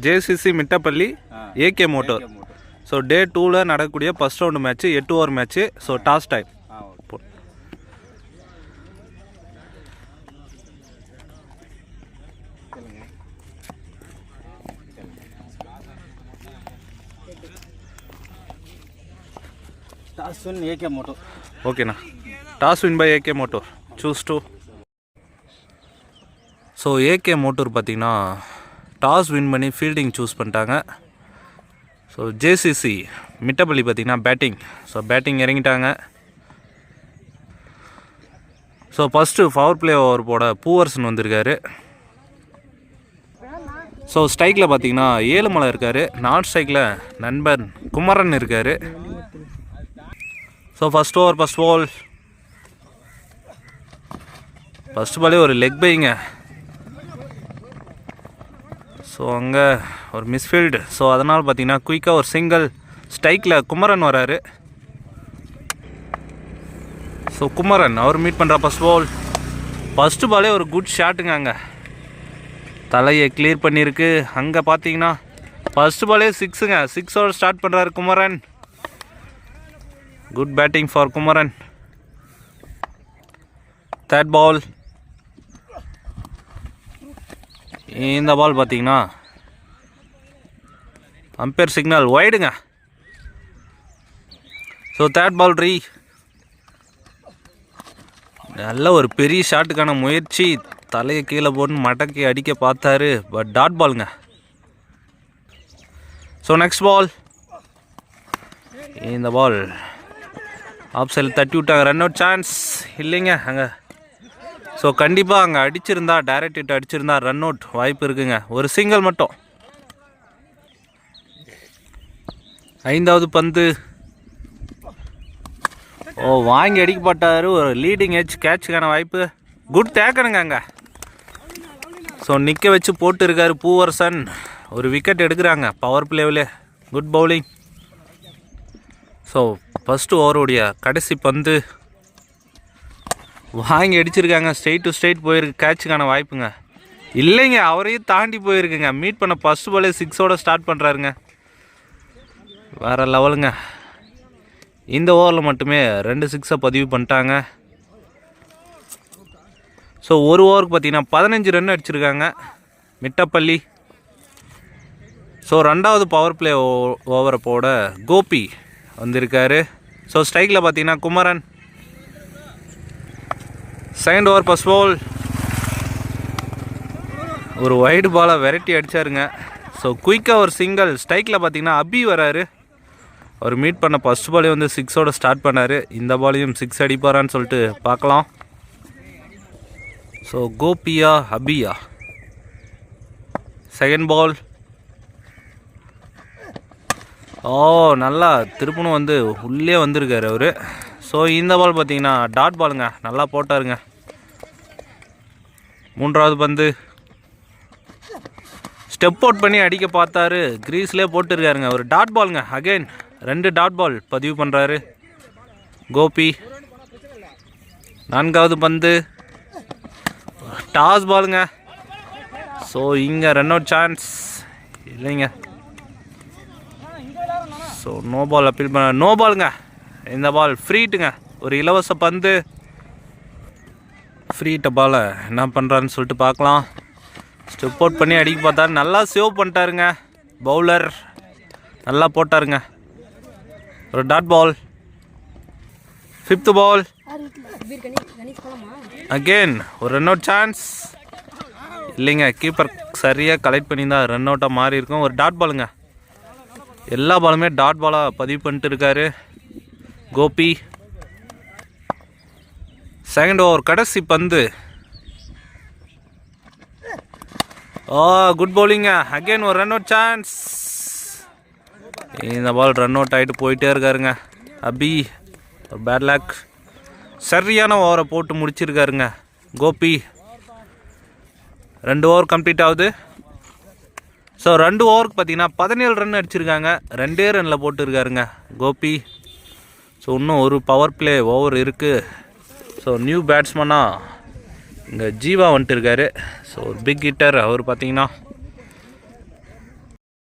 JCC Mittapalli AK motor. So day டூவில் நடக்கக்கூடிய first round match எட்டு over match so toss time toss won AK moto ஓகேண்ணா toss win by AK motor choose to so AK motor பார்த்தீங்கன்னா toss win பண்ணி fielding choose பண்ணிட்டாங்க. So JCC Mittapalli பார்த்தீங்கன்னா batting so batting இறங்கிட்டாங்க. So first power play over போட பூவர்சன் வந்திருக்காரு. So ஸ்ட்ரைக்கில் பார்த்தீங்கன்னா ஏழுமலை இருக்கார். நார்த் ஸ்ட்ரைக்கில் நண்பன் குமரன் இருக்கார். So first over first ball first பாலே ஒரு லெக் பைங்க ஸோ அங்கே ஒரு மிஸ்ஃபீல்டு ஸோ அதனால் பார்த்தீங்கன்னா குயிக்காக ஒரு சிங்கிள் ஸ்ட்ரைக்கில் குமரன் வராரு. ஸோ குமரன் அவர் மீட் பண்ணுற ஃபஸ்ட் பால் ஃபஸ்ட்டு பாலே ஒரு குட் ஷாட்டுங்க அங்கே. தலையை கிளியர் பண்ணியிருக்கு. அங்கே பார்த்தீங்கன்னா ஃபஸ்ட்டு பாலே சிக்ஸுங்க சிக்ஸோடு ஸ்டார்ட் பண்ணுறாரு Kumaran. Good batting for Kumaran. Third ball இந்த பால் பார்த்தீங்கன்னா அம்பேர் சிக்னல் ஒய்டுங்க ஸோ தேர்ட் பால் ரீ நல்ல ஒரு பெரிய ஷாட்டுக்கான முயற்சி. தலையை கீழே போட்டு மடக்கி அடிக்க பார்த்தாரு. பட் டாட் பாலுங்க ஸோ நெக்ஸ்ட் பால் இந்த பால் ஆஃப் சைடில் தட்டி விட்டாங்க. ரன் அவுட் சான்ஸ் இல்லைங்க அங்கே. ஸோ கண்டிப்பாக அங்கே அடிச்சிருந்தா டைரக்ட் ஹிட் அடிச்சிருந்தா ரன் அவுட் வாய்ப்பு இருக்குங்க. ஒரு சிங்கிள் மட்டும். ஐந்தாவது பந்து. ஓ வாங்கி அடிக்கப்பட்டார் ஒரு லீடிங் ஹெச் கேட்சுக்கான வாய்ப்பு. குட் தேக்கணுங்க அங்கே. ஸோ நிற்க வச்சு போட்டு இருக்காரு பூவரசன். ஒரு விக்கெட் எடுக்கிறாங்க பவர் பிளேவில் குட் பவுலிங் ஸோ ஃபஸ்ட்டு ஓவருடைய கடைசி பந்து. வாங்கி அடிச்சிருக்காங்க. ஸ்ட்ரெயிட் டு ஸ்ட்ரெயிட் போயிருக்கு. கேட்சுக்கான வாய்ப்புங்க. இல்லைங்க அவரையும் தாண்டி போயிருக்குங்க. மீட் பண்ண ஃபஸ்ட் பாலே சிக்ஸோட ஸ்டார்ட் பண்ணுறாருங்க வேறு லெவலுங்க இந்த ஓவரில் மட்டுமே ரெண்டு சிக்ஸை பதிவு பண்ணிட்டாங்க. ஸோ ஒரு ஓவருக்கு பார்த்தீங்கன்னா பதினஞ்சு ரன் அடிச்சிருக்காங்க. மிட்டப்பள்ளி. ஸோ ரெண்டாவது பவர் பிளே ஓவரை போட கோபி வந்திருக்காரு. ஸோ ஸ்ட்ரைக்கில் பார்த்தீங்கன்னா Kumaran. Second over first ball ஒரு ஒயிட் பாலை வெரைட்டி அடிச்சாருங்க. ஸோ குயிக்காக ஒரு சிங்கிள் ஸ்ட்ரைக்கில் பார்த்தீங்கன்னா அபி வராரு. அவர் மீட் பண்ண ஃபஸ்ட் பாலையும் வந்து சிக்ஸோட ஸ்டார்ட் பண்ணார். இந்த பாலையும் சிக்ஸ் அடிப்பாரான்னு சொல்லிட்டு பார்க்கலாம் ஸோ கோபியா அபியா. செகண்ட் பால் ஓ நல்லா திருப்பணும் வந்து உள்ளே வந்திருக்காரு அவர். ஸோ இந்த பால் பார்த்தீங்கன்னா டாட் பாலுங்க நல்லா போட்டாருங்க. மூன்றாவது பந்து. ஸ்டெப் அவுட் பண்ணி அடிக்க பார்த்தாரு. கிரீஸ்லேயே போட்டுருக்காருங்க. ஒரு டாட் பாலுங்க அகைன் ரெண்டு டாட் பால் பதிவு பண்ணுறாரு கோபி. நான்காவது பந்து. டாஸ் பாலுங்க ஸோ இங்கே ரன் அவுட் சான்ஸ் இல்லைங்க. ஸோ நோ பால் அப்பீல் பண்ண நோ பாலுங்க இந்த பால் ஃப்ரீட்டுங்க ஒரு இலவச பந்து. ஃப்ரீட்டை பாலை என்ன பண்ணுறான்னு சொல்லிட்டு பார்க்கலாம். ஸ்டெப் அவுட் பண்ணி அடிக்க பார்த்தாரு. நல்லா சேவ் பண்ணிட்டாருங்க. பவுலர் நல்லா போட்டாருங்க. ஒரு dot ball fifth ball again ஒரு ரன் அவுட் சான்ஸ் இல்லைங்க கீப்பர் சரியாக கலெக்ட் பண்ணியிருந்தா ரன் அவுட்டாக மாறி இருக்கும் ஒரு டாட் பாலுங்க எல்லா பாலுமே டாட் பாலாக பதிவு பண்ணிட்டு இருக்காரு. கோபி. செகண்ட் ஓவர் கடைசி பந்து. ஓ குட் பவுலிங்க அகைன் ஒரு ரன் அவுட் சான்ஸ் இந்த பால் ரன் அவுட் ஆகிட்டு போயிட்டே இருக்காருங்க. அபி ஒரு பேட் லேக் சரியான ஓவரை போட்டு முடிச்சிருக்காருங்க. கோபி. ரெண்டு ஓவர் கம்ப்ளீட் ஆகுது. ஸோ ரெண்டு ஓவருக்கு பார்த்தீங்கன்னா பதினேழு ரன் அடிச்சிருக்காங்க. ரெண்டே ரனில் போட்டுருக்காருங்க. கோபி. ஸோ இன்னும் ஒரு பவர் பிளே ஓவர் இருக்குது ஸோ நியூ பேட்ஸ்மனாக இங்கே ஜீவா வந்துட்டு இருக்காரு. ஸோ ஒரு பிக் ஹிட்டர் அவர் பார்த்தீங்கன்னா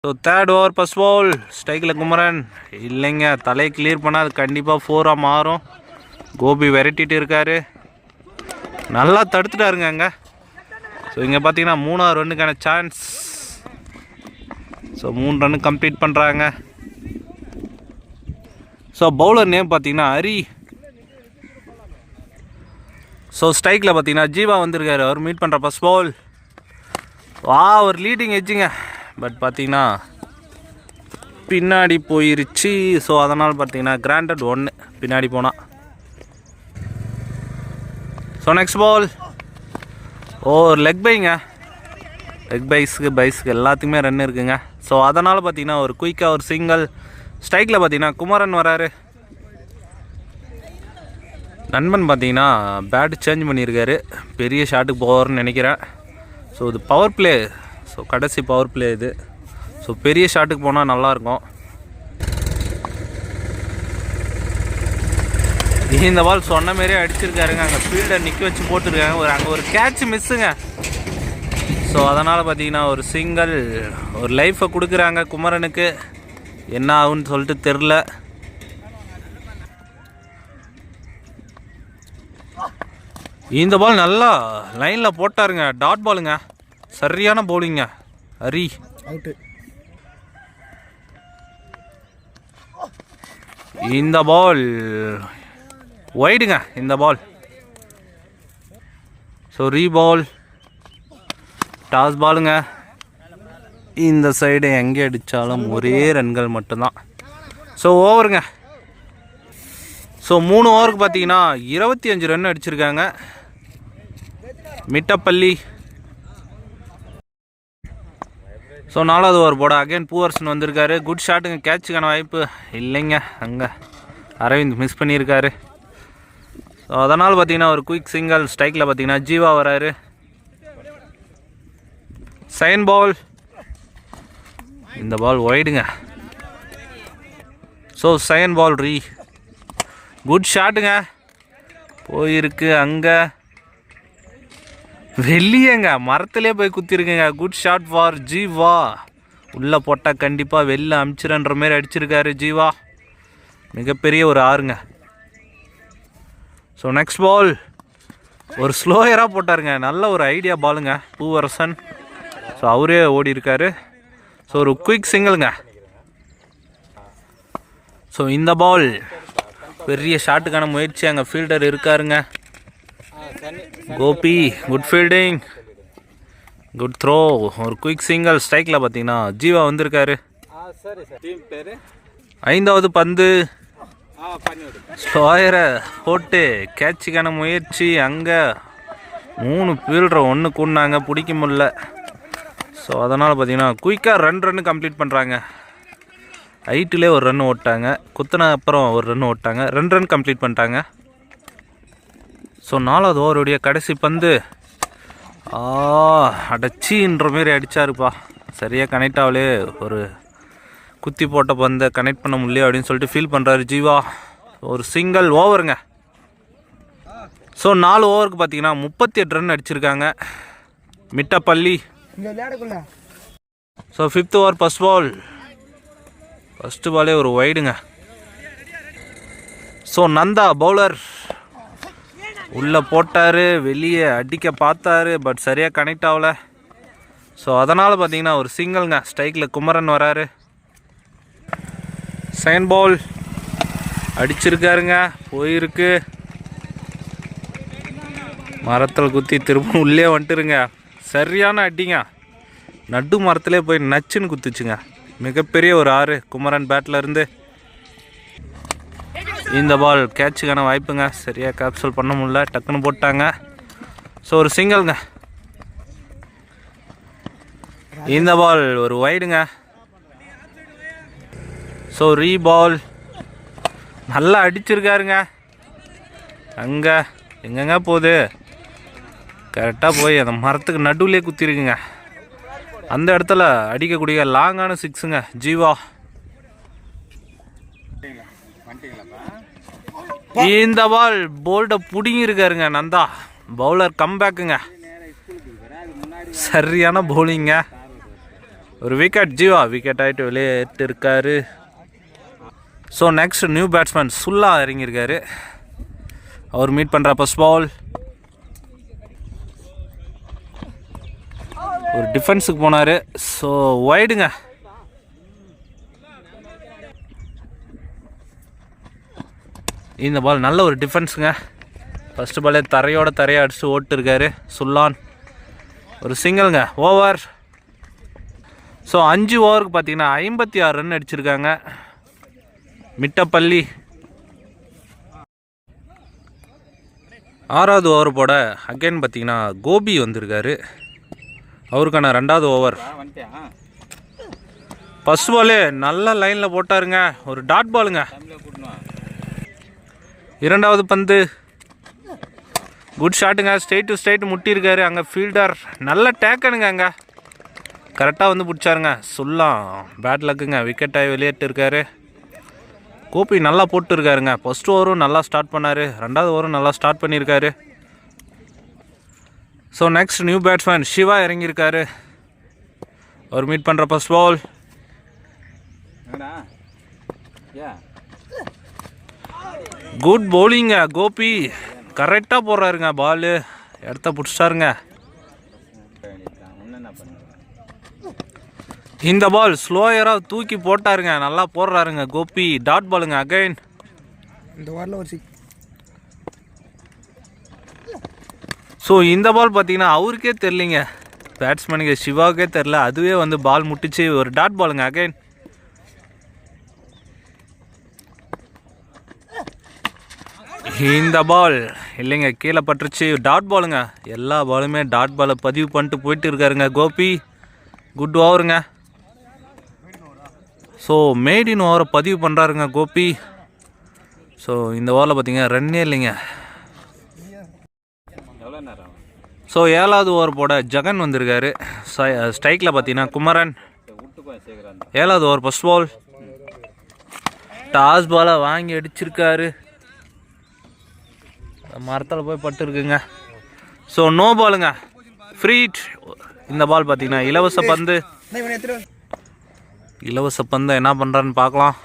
so third over first ball ஸ்ட்ரைக்கில் குமரன். இல்லைங்க தலையை கிளியர் பண்ணால் அது கண்டிப்பாக ஃபோராக மாறும். கோபி விரட்டிட்டு இருக்காரு. நல்லா தடுத்துட்டாருங்க அங்கே. ஸோ இங்கே பார்த்தீங்கன்னா மூணாவது ரன்னுக்கான சான்ஸ் ஸோ மூணு ரன்னு கம்ப்ளீட் பண்ணுறாங்க ஸோ பவுலர் நேம் பார்த்தீங்கன்னா ஹரி. ஸோ ஸ்ட்ரைக்கில் பார்த்தீங்கன்னா ஜீவா வந்திருக்காரு. அவர் மீட் பண்ணுற ஃபஸ்ட் பவுல் வா ஒரு லீடிங் எஜ்ஜுங்க பட் பார்த்தீங்கன்னா பின்னாடி போயிருச்சு. ஸோ அதனால் பார்த்தீங்கன்னா கிராண்டட் ஒன்று பின்னாடி போனால் ஸோ நெக்ஸ்ட் பால் ஓ ஒரு லெக் பைங்க லெக் பைஸ்க்கு பைஸ்க்கு எல்லாத்துக்குமே ரன் இருக்குங்க. ஸோ அதனால் பார்த்தீங்கன்னா ஒரு குயிக்காக ஒரு சிங்கிள் ஸ்ட்ரைக்கில் பார்த்தீங்கன்னா குமரன் வராரு. நண்பன் பார்த்தீங்கன்னா பேட் சேஞ்ச் பண்ணியிருக்காரு. பெரிய ஷாட்டுக்கு போவார்னு நினைக்கிறேன். ஸோ இது பவர் பிளே ஸோ கடைசி பவர் பிளே இது. ஸோ பெரிய ஷாட்டுக்கு போனால் நல்லாயிருக்கும். இந்த பால் சொன்ன மாரியே அடிச்சிருக்காருங்க. அங்கே ஃபீல்டை நிற்க வச்சு போட்டிருக்காங்க. ஒரு அங்கே ஒரு கேட்ச் மிஸ்ஸுங்க ஸோ அதனால் பார்த்தீங்கன்னா ஒரு சிங்கிள் ஒரு லைஃப்பை கொடுக்குறாங்க குமரனுக்கு. என்ன ஆகுன்னு சொல்லிட்டு தெரில. இந்த பால் நல்லா லைனில் போட்டாருங்க. டாட் பாலுங்க சரியான பவுலிங்க ஹரி அவுட்டு இந்த பால் ஒய்டுங்க இந்த பால் ஸோ ரீ பால் டாஸ் பாலுங்க இந்த சைடு எங்கே அடித்தாலும் ஒரே ரன்கள் மட்டும்தான். ஸோ ஓவருங்க ஸோ மூணு ஓவருக்கு பார்த்தீங்கன்னா இருபத்தி அஞ்சு ரன் அடிச்சிருக்காங்க. மிட்டப்பள்ளி. ஸோ நாலாவது ஓவர் போட. அகைன் பூவர்சன் வந்திருக்காரு. குட் ஷாட்டுங்க கேட்சுக்கான வாய்ப்பு இல்லைங்க. அங்கே அரவிந்த் மிஸ் பண்ணியிருக்காரு. ஸோ அதனால் பார்த்தீங்கன்னா ஒரு குயிக் சிங்கிள் ஸ்ட்ரைக்கில் பார்த்தீங்கன்னா ஜீவா வராரு. சைன் பால் இந்த பால் ஒய்டுங்க ஸோ செகண்ட் பால் ரீ குட் ஷாட்டுங்க போயிருக்கு அங்கே. வெளியேங்க. மரத்திலே போய் குத்திருக்குங்க. Good shot for Jeeva. உள்ளே போட்டால் கண்டிப்பாக வெளில அமிச்சிடன்ற மாரி அடிச்சிருக்காரு ஜீவா. மிகப்பெரிய ஒரு ஆறுங்க. ஸோ நெக்ஸ்ட் பால் ஒரு ஸ்லோயராக போட்டாருங்க. நல்ல ஒரு ஐடியா பாலுங்க பூவரசன். ஸோ அவரே ஓடி இருக்காரு ஸோ ஒரு குயிக் சிங்கிளுங்க ஸோ இந்த பால் பெரிய ஷாட்டுக்கான முயற்சி அங்கே ஃபீல்டர் இருக்காருங்க. Gopi good fielding good throw ஒரு குயிக் சிங்கிள் ஸ்ட்ரைக்கில் பார்த்தீங்கன்னா ஜீவா வந்திருக்காரு. ஐந்தாவது பந்து. ஸ்லோயரை போட்டு கேட்சுக்கான முயற்சி. அங்கே மூணு ஃபீல்டரை ஒன்று கூடினாங்க பிடிக்க முடியல. ஸோ அதனால் பார்த்தீங்கன்னா குயிக்காக ரெண்டு ரன் கம்ப்ளீட் பண்ணுறாங்க ஹைட்டிலே ஒரு ரன் ஓட்டாங்க குத்தின அப்புறம் ஒரு ரன் ஓட்டாங்க ரெண்டு ரன் கம்ப்ளீட் பண்ணிட்டாங்க. ஸோ நாலாவது ஓவருடைய கடைசி பந்து. ஆ அடைச்சின்ற மாரி அடிச்சாருப்பா. சரியாக கனெக்ட் ஆகலே ஒரு குத்தி போட்ட பந்தை கனெக்ட் பண்ண முடியல அப்படின்னு சொல்லிட்டு ஃபீல் பண்ணுறாரு ஜீவா. ஒரு சிங்கிள் ஓவருங்க. ஸோ நாலு ஓவருக்கு பார்த்தீங்கன்னா முப்பத்தி எட்டு ரன் அடிச்சிருக்காங்க. மிட்டப்பள்ளி. இங்கே விளையாடக்குள்ள. So fifth over first ball first பாலே ஒரு வைடுங்க ஸோ நந்தா பவுலர் உள்ளே போட்டார் வெளியே அடிக்க பார்த்தாரு பட் சரியாக கனெக்ட் ஆகல. ஸோ அதனால் பார்த்தீங்கன்னா ஒரு சிங்கிள்ங்க ஸ்ட்ரைக்கில் குமரன் வராரு. செகண்ட் பால் அடிச்சிருக்காருங்க. போயிருக்கு. மரத்தில் குத்தி திரும்ப உள்ளே வந்துட்டுருங்க. சரியான அடிங்க. நடு மரத்திலே போய் நச்சுன்னு குத்துச்சுங்க. மிகப்பெரிய ஒரு ஆறு குமரன் பேட்டிலருந்து இந்த பால் கேட்சுக்கான வாய்ப்புங்க. சரியாக கேப்சல் பண்ண முடியல. டக்குன்னு போட்டாங்க. ஸோ ஒரு சிங்கிள்ங்க இந்த பால் ஒரு ஒய்டுங்க ஸோ ரீ பால் நல்லா அடிச்சிருக்காருங்க. அங்கே எங்கெங்க போகுது? கரெக்டாக போய் அந்த மரத்துக்கு நடுவிலே குத்திருக்குங்க. அந்த இடத்துல அடிக்கக்கூடிய லாங்கான சிக்ஸுங்க. ஜீவா. இந்த பால் போல்டை பிடுங்கிருக்காருங்க நந்தா. பவுலர் கம்பேக்குங்க சரியான பவுலிங்க ஒரு விக்கெட் ஜீவா. விக்கெட் ஆகிட்டு விளையாட்டு இருக்காரு ஸோ நெக்ஸ்ட் நியூ பேட்ஸ்மேன் சுல்லா இறங்கியிருக்காரு. அவர் மீட் பண்ணுற ஃபஸ்ட் பால் ஒரு டிஃபென்ஸுக்கு போனார். ஸோ ஒய்டுங்க இந்த பால் நல்ல ஒரு டிஃபென்ஸுங்க ஃபஸ்ட்டு பாலே தரையோட தரையை அடிச்சு ஓட்டுருக்காரு சுல்லான். ஒரு சிங்கிள்ங்க ஓவர் ஸோ அஞ்சு ஓவருக்கு பார்த்தீங்கன்னா ஐம்பத்தி ஆறு ரன் அடிச்சிருக்காங்க. மிட்டப்பள்ளி. ஆறாவது ஓவர் போட அகைன் பார்த்தீங்கன்னா கோபி வந்திருக்காரு. அவருக்கான ரெண்டாவது ஓவர் ஃபஸ்ட் பாலு நல்ல லைனில் போட்டாருங்க. ஒரு டாட் பாலுங்க இரண்டாவது பந்து. குட் ஷாட்டுங்க ஸ்ட்ரெயிட் டு ஸ்ட்ரெயிட் முட்டியிருக்காரு. அங்கே ஃபீல்டர் நல்ல டேக்கனுங்க அங்கே. கரெக்டாக வந்து பிடிச்சாருங்க. சொல்லலாம் பேட் லக்குங்க விக்கெட் ஆகி வெளியேட்டு இருக்காரு கோபி நல்லா போட்டு இருக்காருங்க ஃபர்ஸ்ட் ஓவரும் நல்லா ஸ்டார்ட் பண்ணார். ரெண்டாவது ஓவரும் நல்லா ஸ்டார்ட் பண்ணியிருக்காரு. So next new batsman Siva இறங்கியிருக்காரு. அவர் மீட் பண்ணுற ஃபர்ஸ்ட் பால் குட் bowlingங்க கோபி. கரெக்டாக போடுறாருங்க பாலு இடத்த பிடிச்சிட்டாருங்க. இந்த பால் ஸ்லோயராக தூக்கி போட்டாருங்க. நல்லா போடுறாருங்க கோபி. டாட் பாலுங்க அகைன் இந்த வாரில் ஒரு சிக் ஸோ இந்த பால் பார்த்தீங்கன்னா அவருக்கே தெரிலிங்க பேட்ஸ்மேனுக்கு சிவாவுக்கே தெரில அதுவே வந்து பால் முட்டிச்சு ஒரு டாட் பாலுங்க அகைன் இந்த பால் இல்லைங்க கீழே பட்டுருச்சு. டாட் பாலுங்க எல்லா பாலுமே டாட் பாலை பதிவு பண்ணிட்டு போயிட்டு இருக்காருங்க கோபி. குட் ஓவருங்க ஸோ மேடின் ஓவரை பதிவு பண்ணுறாருங்க கோபி. ஸோ இந்த ஓவரில் பார்த்தீங்கன்னா ரன்னே இல்லைங்க. ஸோ ஏழாவது ஓவர் போட ஜெகன் வந்திருக்காரு. ஸ்ட்ரைக்கில் பார்த்தீங்கன்னா குமரன். ஏழாவது ஓவர் ஃபஸ்ட் பால் டாஸ் பாலை வாங்கி அடிச்சிருக்காரு. மரத்தில் போய் பட்டுருக்குங்க ஸோ நோ பாலுங்க ஃப்ரீட் இந்த பால் பார்த்தீங்கன்னா இலவச பந்து. இலவச பந்தை என்ன பண்ணுறான்னு பார்க்கலாம்.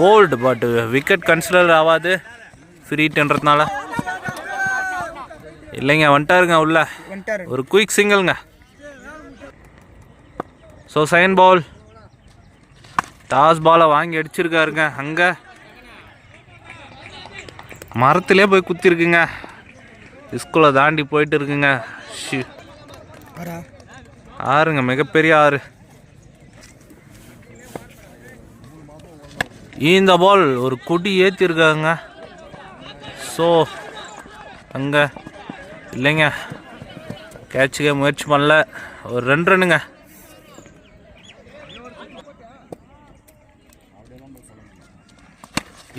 போல்டு பட் விக்கெட் கன்சிடர் ஆகாது. ஃப்ரீட்ன்றதுனால இல்லைங்க வந்துட்டாருங்க உள்ள. ஒரு குயிக் சிங்கிள்ங்க ஸோ செகண்ட் பால் டாஸ் பாலை வாங்கி அடிச்சிருக்காருங்க அங்கே. மரத்திலே போய் குத்திருக்குங்க. ஸ்கூலை தாண்டி போயிட்டு இருக்குங்க ஆறுங்க மிகப்பெரிய ஆறு. இந்த பால் ஒரு கொடி ஏற்றிருக்காங்க ஸோ அங்கே. இல்லைங்க. கேட்சுக்க முயற்சி பண்ணல. ஒரு ரெண்டு ரன்னுங்க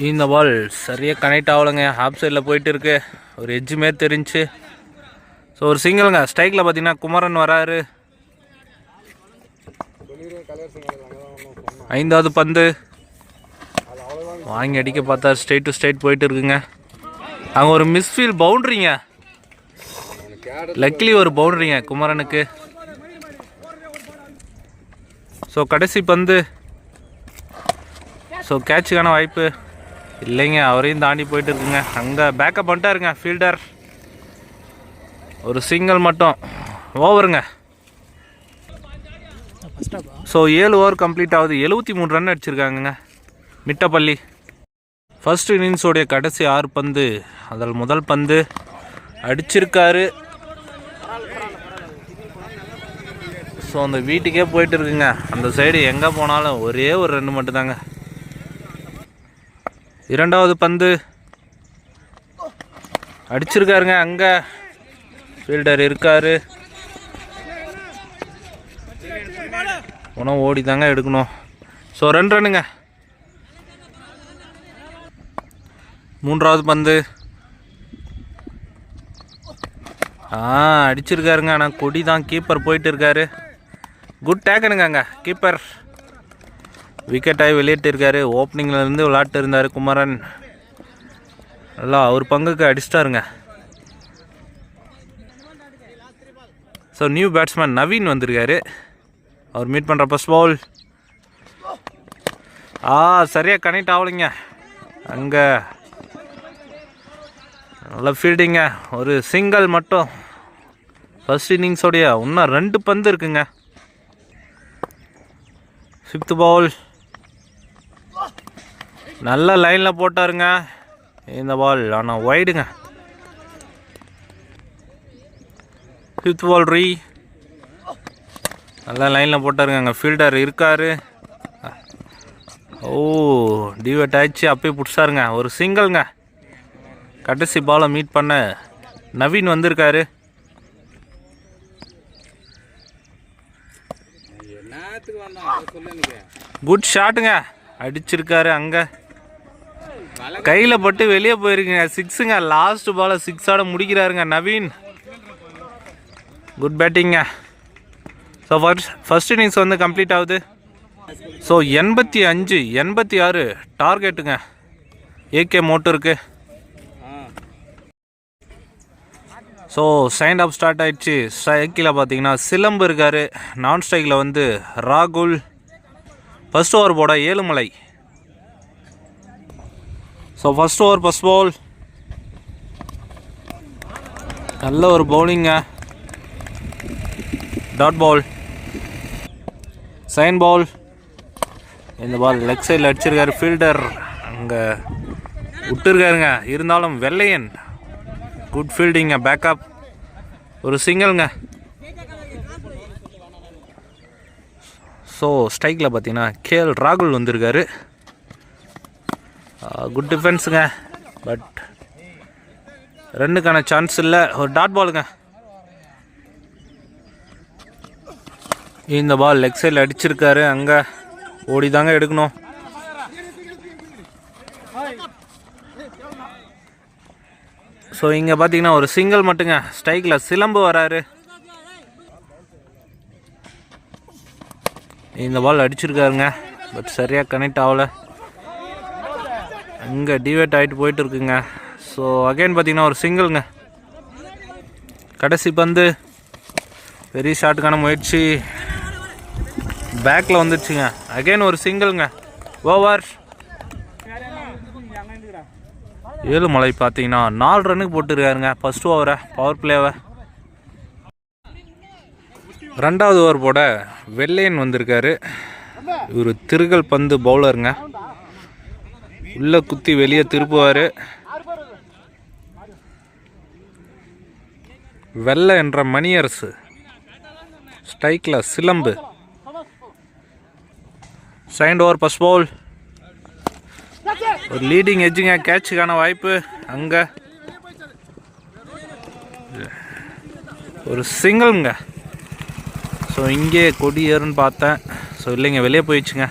இந்த பால் சரியாக கனெக்ட் ஆகலைங்க. ஹாஃப் சைடில் போயிட்டு இருக்கு. ஒரு எஜ்ஜுமே மாரி தெரிஞ்சு. ஸோ ஒரு சிங்கிளுங்க ஸ்ட்ரைக்கில் பார்த்தீங்கன்னா குமரன் வராரு. ஐந்தாவது பந்து. வாங்கி அடிக்க பார்த்தா ஸ்ட்ரைட் டு ஸ்ட்ரைட் போயிட்டு இருக்குங்க. அங்கே ஒரு மிஸ்ஃபீல் பவுண்ட்ரிங்க லக்கிலி ஒரு பவுண்டரிங்க குமரனுக்கு. ஸோ கடைசி பந்து. ஸோ கேட்சுக்கான வாய்ப்பு இல்லைங்க. அவரையும் தாண்டி போயிட்டு இருக்குங்க. அங்கே பேக்கப் பண்ணிட்டாருங்க ஃபீல்டர் ஒரு சிங்கிள் மட்டும். ஓவருங்க ஸோ ஏழு ஓவர் கம்ப்ளீட் ஆகுது. எழுபத்தி மூணு ரன் அடிச்சிருக்காங்கங்க. மிட்டப்பள்ளி. ஃபஸ்ட் இன்னிங்ஸோடைய கடைசி ஆறு பந்து. அதில் முதல் பந்து அடிச்சிருக்காரு. ஸோ அந்த வீட்டுக்கே போயிட்டு இருக்குங்க அந்த சைடு எங்கே போனாலும் ஒரே ஒரு ரெண்டு மட்டும்தாங்க. இரண்டாவது பந்து. அடிச்சிருக்காருங்க அங்கே. ஃபீல்டர் இருக்காரு. உணவு ஓடி தாங்க எடுக்கணும். ஸோ ரெண்டு ரன்னுங்க மூன்றாவது பந்து. ஆ அடிச்சிருக்காருங்க ஆனால் கொடி தான் கீப்பர் போயிட்டு இருக்காரு குட் டேக்கனுங்க அங்கே கீப்பர் விக்கெட் ஆகி வெளியிட்டு விளாட்டு இருந்தார் குமரன். நல்லா அவர் பங்குக்கு அடிச்சிட்டாருங்க. ஸோ நியூ பேட்ஸ்மேன் நவீன் வந்திருக்காரு. அவர் மீட் பண்ணுற ஃபஸ்ட் பால் ஆ சரியாக கனெக்ட் ஆகலைங்க. அங்கே நல்ல ஃபீல்டிங்க ஒரு சிங்கிள் மட்டும். ஃபஸ்ட் இன்னிங்ஸோடைய இன்னும் ரெண்டு பந்து இருக்குங்க. ஃபிஃப்த் பால் நல்ல லைனில் போட்டாருங்க. இந்த பால் ஆனால் ஒய்டுங்க ஃபிஃப்த் பால் ரீ நல்லா லைனில் போட்டாருங்க. அங்கே ஃபீல்டர் இருக்காரு. ஓ டிவேட் ஆயிடுச்சு. அப்பயே பிடிச்சாருங்க. ஒரு சிங்கிள்ங்க கடைசி பாலை மீட் பண்ண நவீன் வந்திருக்காரு என்னத்துக்கு வந்தோம் அதை சொல்லு எனக்கு குட் ஷாட்டுங்க அடிச்சிருக்காரு அங்கே. கையில் பட்டு வெளியே போயிருக்குங்க. சிக்ஸுங்க லாஸ்ட் பாலை சிக்ஸோட முடிக்கிறாருங்க நவீன். குட் பேட்டிங்க ஸோ ஃபர்ஸ்ட் ஃபர்ஸ்ட் இன்னிங்ஸ் வந்து கம்ப்ளீட் ஆகுது. ஸோ எண்பத்தி அஞ்சு எண்பத்தி ஆறு டார்கெட்டுங்க ஏகே மோட்டருக்கு ஸோ சைண்ட் அப் ஸ்டார்ட் ஆயிடுச்சு. ஸ்ட்ரைக்கில் பார்த்தீங்கன்னா சிலம்பு இருக்கார். நான் ஸ்ட்ரைக்கில் வந்து ராகுல். ஃபர்ஸ்ட் ஓவர் போட Ezhumalai. So first over first ball நல்ல ஒரு பவுலிங்க டாட் பால் சைன் பால் இந்த பால் லெக் சைடில் அடிச்சிருக்காரு. ஃபீல்டர் அங்கே விட்டுருக்காருங்க. இருந்தாலும் வெள்ளையன். குட் ஃபீல்டிங்க பேக்கப் ஒரு சிங்கிள்ங்க ஸோ ஸ்ட்ரைக்கில் பார்த்தீங்கன்னா கேஎல் ராகுல் வந்திருக்காரு. குட் டிஃபென்ஸுங்க பட் ரெண்டுக்கான சான்ஸ் இல்லை. ஒரு டாட் பாலுங்க இந்த பால் லெக் சைடில் அடிச்சிருக்காரு. அங்கே ஓடி தாங்க எடுக்கணும். ஸோ இங்கே பார்த்தீங்கன்னா ஒரு சிங்கிள் மட்டுங்க. ஸ்ட்ரைக்கில் சிலம்பு வராரு. இந்த பால் அடிச்சிருக்காருங்க. பட் சரியாக கனெக்ட் ஆகல. அங்கே டிவேட் ஆகிட்டு போயிட்டு இருக்குங்க. ஸோ அகைன் பார்த்தீங்கன்னா ஒரு சிங்கிள்ங்க கடைசி பந்து. பெரிய ஷாட்டுக்கான முயற்சி. பேக்கில் வந்துடுச்சுங்க அகைன் ஒரு சிங்கிள்ங்க ஓவர் ஏழுமலை பார்த்தீங்கன்னா நாலு ரன்னுக்கு போட்டுருக்காருங்க. ஃபர்ஸ்ட் ஓவரை பவர் பிளேவை ரெண்டாவது ஓவர் போட வெள்ளையன் வந்திருக்காரு. இவர் திருகல் பந்து பவுலருங்க உள்ளே குத்தி வெளியே திருப்புவார். வெள்ளை என்ற மணியரசு. ஸ்ட்ரைக்கில் சிலம்பு. செகண்ட் ஓவர் ஃபஸ்ட் பவுல் ஒரு லீடிங் எஜ்ஜுங்க கேட்சுக்கான வாய்ப்பு அங்கே. ஒரு சிங்கிள்ங்க ஸோ இங்கே கொடி ஏறுன்னு பார்த்தேன். ஸோ இல்லைங்க வெளியே போயிடுச்சுங்க.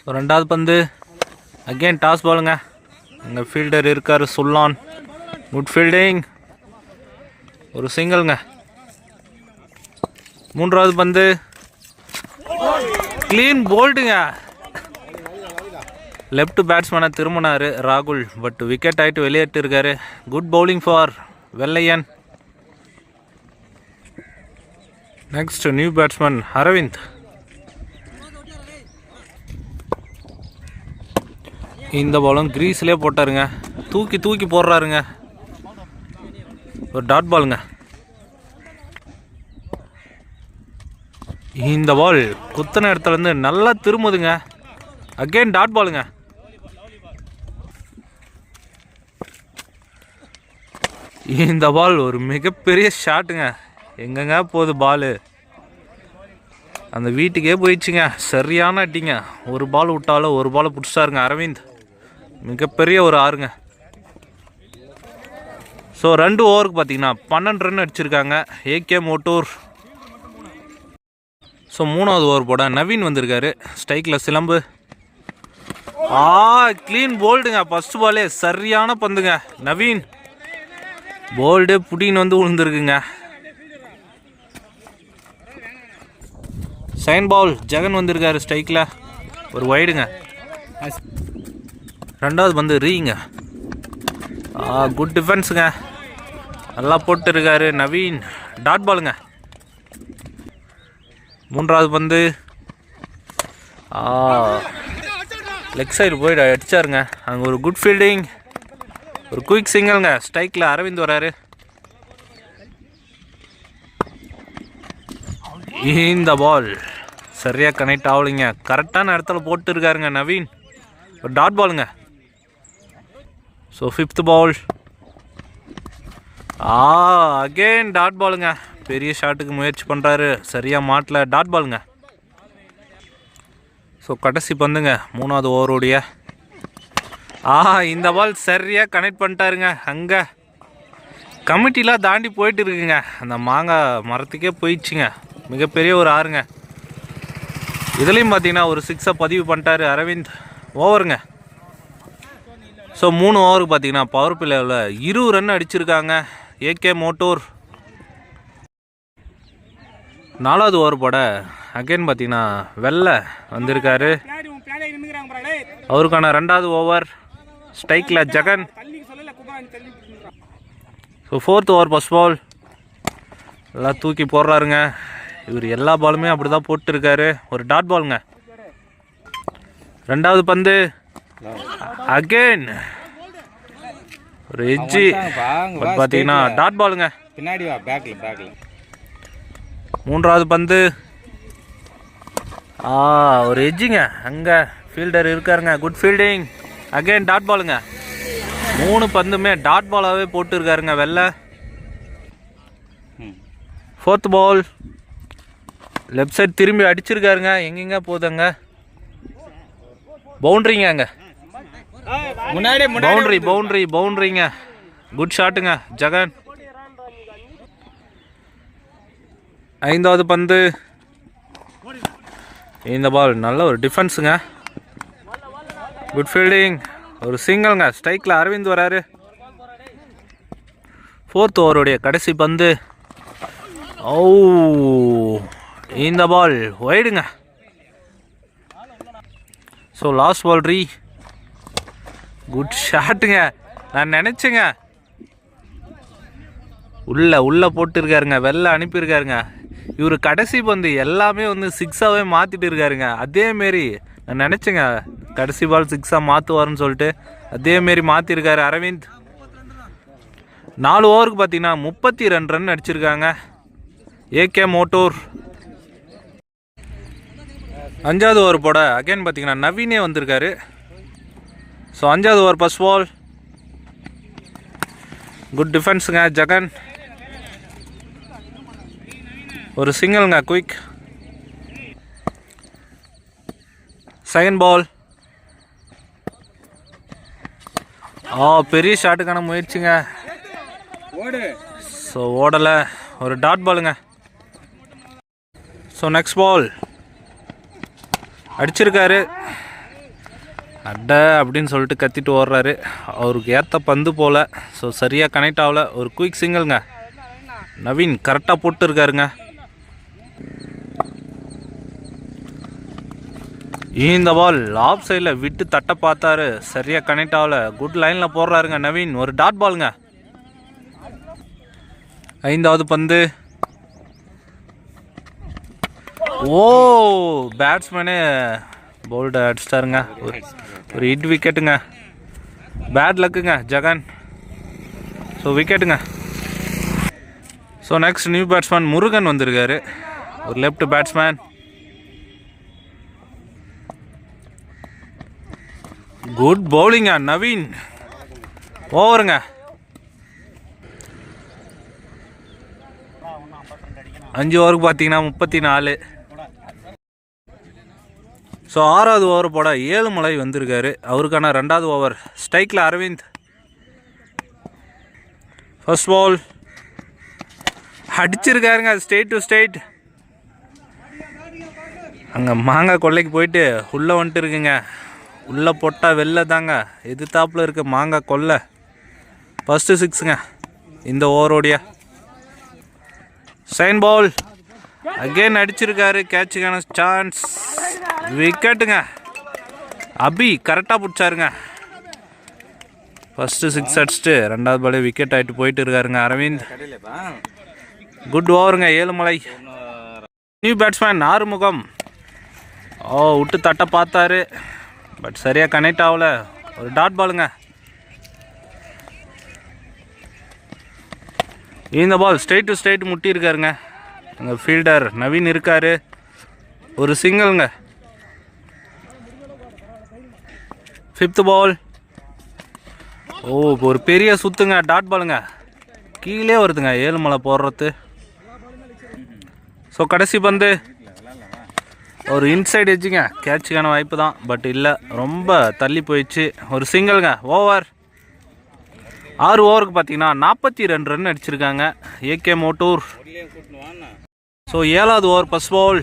ஸோ ரெண்டாவது பந்து. அகெயின் டாஸ் பாலுங்க அங்கே ஃபீல்டர் இருக்கார் சுல்லான் குட் ஃபீல்டிங் ஒரு சிங்கிள்ங்க மூன்றாவது பந்து. க்ளீன் போல்டுங்க லெஃப்ட் பேட்ஸ்மேனை திரும்பினார் ராகுல். பட் விக்கெட் ஆகிட்டு வெளியேற்றிருக்காரு. Good bowling for Vellaiyan. Next new batsman Aravind. இந்த பாலும் கிரீஸ்லேயே போட்டாருங்க. தூக்கி தூக்கி போடுறாருங்க. ஒரு டாட் பாலுங்க இந்த பால் குத்தன இடத்துலேருந்து நல்லா திரும்புதுங்க. அகைன் டாட் பாலுங்க இந்த பால் ஒரு மிகப்பெரிய ஷாட்டுங்க எங்கங்க போகுது பாலு அந்த வீட்டுக்கே போயிடுச்சுங்க. சரியான அட்டிங்க ஒரு பால் விட்டாலும் ஒரு பால் பிடிச்சாருங்க அரவிந்த். மிகப்பெரிய ஒரு ஆறுங்க. ஸோ ரெண்டு ஓவருக்கு பார்த்தீங்கன்னா பன்னெண்டு ரன் அடிச்சிருக்காங்க. ஏகே மோட்டூர் ஸோ மூணாவது ஓவர் போட நவீன் வந்திருக்காரு. ஸ்ட்ரைக்கில் சிலம்பு. ஆ க்ளீன் போல்டுங்க ஃபஸ்ட் பாலே சரியான பந்துங்க. நவீன். போல்டு புடின்னு வந்து விழுந்துருக்குங்க சைன் பால் ஜெகன் வந்திருக்காரு ஸ்ட்ரைக்கில் ஒரு ஒய்டுங்க ரெண்டாவது பந்து ரீங்க. குட் டிஃபென்ஸுங்க நல்லா போட்டு இருக்காரு நவீன். டாட் பாலுங்க மூன்றாவது பந்து லெக் சைடு போய்ட்டு அடித்தாருங்க அங்கே ஒரு குட் ஃபீல்டிங் ஒரு குயிக் சிங்கிள்ங்க ஸ்ட்ரைக்கில் அரவிந்த் வராரு. இந்த பால் சரியாக கனெக்ட் ஆகலைங்க. கரெக்டான இடத்துல போட்டு இருக்காருங்க நவீன். ஒரு டாட் பாலுங்க so fifth ball ah again dot பாலுங்க பெரிய ஷாட்டுக்கு முயற்சி பண்ணுறாரு சரியாக மாட்டில். டாட் பாலுங்க ஸோ கடைசி பந்துங்க. மூணாவது ஓவருடைய ஆ இந்த பால் சரியாக கனெக்ட் பண்ணிட்டாருங்க. அங்கே கமிட்டிலாம் தாண்டி போயிட்டு இருக்குங்க. அந்த மாங்காய் மரத்துக்கே போயிடுச்சுங்க. மிகப்பெரிய ஒரு ஆறுங்க. இதுலேயும் பார்த்தீங்கன்னா ஒரு சிக்ஸை பதிவு பண்ணிட்டாரு அரவிந்த். ஓவருங்க ஸோ மூணு ஓவருக்கு பார்த்தீங்கன்னா பவர் பிளேவில் இருபது ரன் அடிச்சிருக்காங்க. ஏகே மோட்டோர் நாலாவது ஓவர் போட அகைன் பார்த்தீங்கன்னா வெள்ளை வந்திருக்காரு. அவருக்கான ரெண்டாவது ஓவர் ஸ்ட்ரைக்கில் Jagan. So fourth over first ball எல்லாம் தூக்கி போடுறாருங்க. இவர் எல்லா பாலுமே அப்படி தான் போட்டுருக்காரு. ஒரு டாட் பாலுங்க ரெண்டாவது பந்து. அகெயின் ஒரு எஜ்ஜி பார்த்தீங்கன்னா. டாட் பாலுங்க பின்னாடி வா பேக்ல பேக்ல மூன்றாவது பந்து. ஆ ஒரு எஜ்ஜிங்க அங்கே ஃபீல்டர் இருக்காருங்க. குட் ஃபீல்டிங் அகைன் டாட் பாலுங்க மூணு பந்துமே டாட் பாலாகவே போட்டுருக்காருங்க வெளில ம். ஃபோர்த் பால் லெஃப்ட் சைடு திரும்பி அடிச்சிருக்காருங்க எங்கெங்க போகுதுங்க பவுண்ட்ரிங்க அங்கே. முன்னாடி பவுண்ட்ரி பவுண்ட்ரி பவுண்ட்ரிங்க குட் ஷாட்டுங்க ஜெகன் ஐந்தாவது பந்து. இந்த பால் நல்ல ஒரு டிஃபென்ஸுங்க குட் ஃபீல்டிங் ஒரு சிங்கிள்ங்க ஸ்ட்ரைக்கில் அரவிந்த் வராரு. ஃபோர்த் ஓவருடைய கடைசி பந்து. ஓ இந்த பால் ஒய்டுங்க ஸோ லாஸ்ட் பால் ரீ குட் ஷாட்டுங்க நான் நினச்சேங்க. உள்ளே உள்ளே போட்டிருக்காருங்க. வெளில அனுப்பியிருக்காருங்க. இவர் கடைசி பந்து எல்லாமே வந்து சிக்ஸாகவே மாற்றிட்டு இருக்காருங்க. அதேமாரி நான் நினச்சேங்க கடைசி பால் சிக்ஸாக மாற்றுவார்னு சொல்லிட்டு அதேமாரி மாற்றிருக்காரு அரவிந்த். நாலு ஓவருக்கு பார்த்தீங்கன்னா முப்பத்தி ரெண்டு ரன் அடிச்சிருக்காங்க. A K Mottur. அஞ்சாவது ஓவர் போட அகைன் பார்த்தீங்கன்னா நவீனே வந்திருக்காரு. ஸோ அஞ்சாவது ஓவர் ஃபஸ்ட் பால் குட் டிஃபென்ஸுங்க ஜெகன். ஒரு சிங்கிள்ங்க குயிக் செகண்ட் பால் ஆ பெரிய ஷாட்டுக்கான முயற்சிங்க. ஓடு. ஸோ ஓடலை. ஒரு டாட் பாலுங்க ஸோ நெக்ஸ்ட் பால் அடிச்சிருக்காரு. அட அப்படின்னு சொல்லிட்டு கத்திட்டு ஓடுறாரு. அவருக்கு ஏற்ற பந்து போல். ஸோ சரியாக கனெக்ட் ஆகல. ஒரு குயிக் சிங்கிள்ங்க நவீன் கரெக்டாக போட்டு இருக்காருங்க இந்த பால் ஆஃப் சைடில் விட்டு தட்ட பார்த்தாரு. சரியாக கனெக்ட் ஆகல. குட் லைனில் போடுறாருங்க நவீன். ஒரு டாட் பாலுங்க ஐந்தாவது பந்து. ஓ பேட்ஸ்மேனே போல்டு அடிச்சிட்டாருங்க. ஒரு ஒரு ஹிட் விக்கெட்டுங்க பேட் லக்குங்க Jagan. So விக்கெட்டுங்க so next new batsman Murugan வந்திருக்காரு. ஒரு லெஃப்ட் பேட்ஸ்மேன் குட் பவுலிங்க நவீன் ஓவருங்க அஞ்சு ஓவருக்கு பார்த்தீங்கன்னா முப்பத்தி நாலு. ஸோ ஆறாவது ஓவர் போட ஏழு மலை வந்திருக்காரு. அவருக்கான ரெண்டாவது ஓவர் ஸ்ட்ரைக்கில் அரவிந்த். ஃபர்ஸ்ட் பால் அடிச்சிருக்காருங்க ஸ்டேட் டு ஸ்டேட் அங்கே மாங்காய் கொள்ளைக்கு போயிட்டு உள்ளே வந்துட்டு இருக்குங்க. உள்ளே போட்டால் வெளில தாங்க. எதிர்த்தாப்பில் இருக்க மாங்காய் கொல்லை. ஃபஸ்ட்டு சிக்ஸுங்க இந்த ஓவரோடைய. சைன் பவுல் அகைன் அடிச்சிருக்காரு. கேட்சுக்கான சான்ஸ் விக்கெட்டுங்க அபி கரெக்டாக பிடிச்சாருங்க. ஃபஸ்ட்டு சிக்ஸ் அடிச்சுட்டு ரெண்டாவது பாலே விக்கெட் ஆகிட்டு போயிட்டு இருக்காருங்க அரவிந்த். குட் ஓவருங்க ஏழுமலை. New batsman Arumugam. ஓ விட்டு தட்டை பார்த்தாரு. பட் சரியாக கனெக்ட் ஆகல. ஒரு டாட் பாலுங்க இந்த பால் ஸ்ட்ரெயிட் டு ஸ்ட்ரெயிட் முட்டியிருக்காருங்க. எங்கள் அங்கே ஃபீல்டர் நவீன் இருக்கார். ஒரு சிங்கிள்ங்க ஃபிஃப்த் பால் ஓ இப்போ ஒரு பெரிய சுத்துங்க டாட் பாலுங்க கீழே வருதுங்க ஏழுமலை போடுறது. ஸோ கடைசி பந்து. ஒரு இன்சைடு எஜ்ஜுங்க கேட்சுக்கான வாய்ப்பு தான். பட் இல்லை ரொம்ப தள்ளி போயிடுச்சு. ஒரு சிங்கிள்ங்க ஓவர் ஆறு ஓவருக்கு பார்த்தீங்கன்னா நாற்பத்தி ரெண்டு ரன் அடிச்சிருக்காங்க. ஏகே மோட்டூர் ஸோ ஏழாவது ஓவர் ஃபஸ்ட் பால்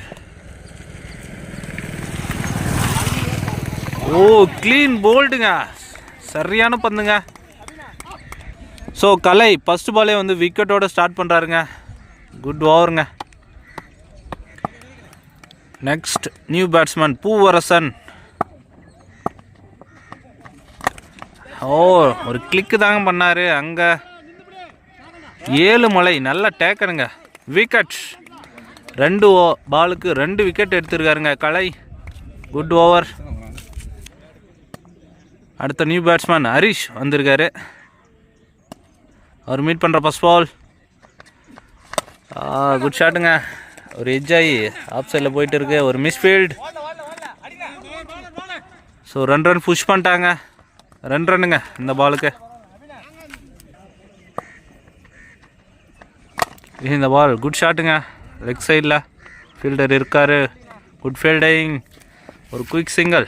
ஓ க்ளீன் போல்டுங்க சரியான பந்துங்க. ஸோ கலை ஃபஸ்ட் பாலே வந்து விக்கெட்டோட ஸ்டார்ட் பண்ணுறாருங்க குட் ஓவருங்க நெக்ஸ்ட் நியூ பேட்ஸ்மேன் பூவரசன் ஓ ஒரு கிளிக்கு தாங்க பண்ணார். அங்கே ஏழு மலை நல்ல டேக்கனுங்க விக்கெட் ரெண்டு ஓ பாலுக்கு ரெண்டு விக்கெட் எடுத்திருக்காருங்க. கலை குட் ஓவர் அடுத்த நியூ பேட்ஸ்மேன் ஹரிஷ் வந்திருக்காரு. அவர் மீட் பண்ணுற ஃபஸ்ட் பால் குட் ஷாட்டுங்க ஒரு எஜ்ஜாயி ஆஃப் சைடில் போயிட்டு இருக்கு ஒரு மிஸ்ஃபீல்ட் ஸோ ரெண்டு ரன் புஷ் பண்ணிட்டாங்க. ரெண்டு ரன்னுங்க இந்த பாலுக்கு இந்த பால் குட் ஷாட்டுங்க லெக் சைடில் ஃபீல்டர் இருக்கார். குட் ஃபீல்டிங் ஒரு குயிக் சிங்கிள்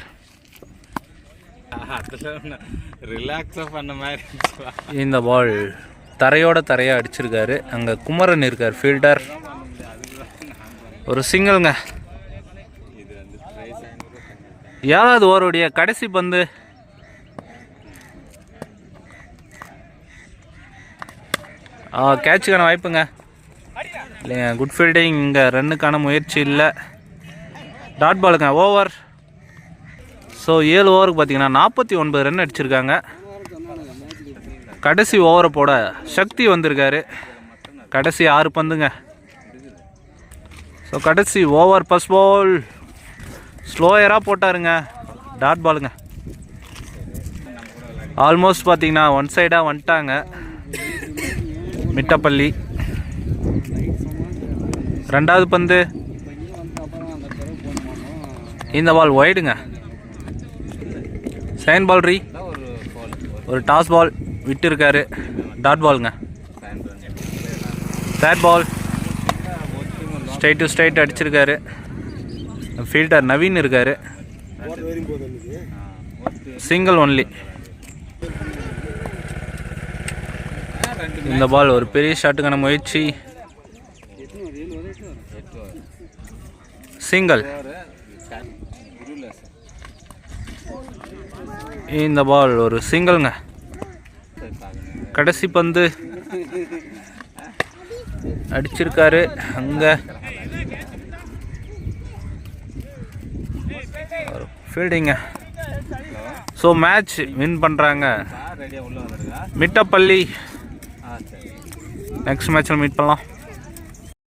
ரிலாக்ஸாக பண்ண மாதிரி இந்த பால் தரையோட தரையாக அடிச்சிருக்காரு. அங்கே குமரன் இருக்கார் ஃபீல்டர் ஒரு சிங்கிள்ங்க. ஏழாவது ஓவருடைய கடைசி பந்து. ஆ கேட்சுக்கான வாய்ப்புங்க. இல்லைங்க குட் ஃபீல்டிங் இங்கே ரன்னுக்கான முயற்சி இல்லை. டாட் பாலுங்க ஓவர் ஸோ ஏழு ஓவருக்கு பார்த்தீங்கன்னா நாற்பத்தி ஒன்பது ரன் அடிச்சிருக்காங்க. கடைசி ஓவரை போட சக்தி வந்திருக்காரு. கடைசி ஆறு பந்துங்க. ஸோ கடைசி ஓவர் ஃபஸ்ட் பால் ஸ்லோயராக போட்டாருங்க. டாட் பாலுங்க ஆல்மோஸ்ட் பார்த்தீங்கன்னா ஒன் சைடாக வந்துட்டாங்க. மிட்டப்பள்ளி. ரெண்டாவது பந்து. இந்த பால் ஒய்டுங்க சைன் பால் ரீ ஒரு டாஸ் பால் விட்டு இருக்காரு டாட் பாலுங்க third ball straight to straight அடிச்சிருக்காரு. ஃபீல்டர் நவீன் இருக்காரு. சிங்கிள் ஒன்லி இந்த பால் ஒரு பெரிய ஷாட்டுக்கான முயற்சி. சிங்கிள் இந்த பால் ஒரு சிங்கிள்ங்க கடைசி பந்து. அடிச்சிருக்காரு. அங்கே. ஃபீல்டிங்க ஸோ மேட்ச் வின் பண்ணுறாங்க மிட்டப்பள்ளி. நெக்ஸ்ட் மேட்ச்சில் மீட் பண்ணலாம்.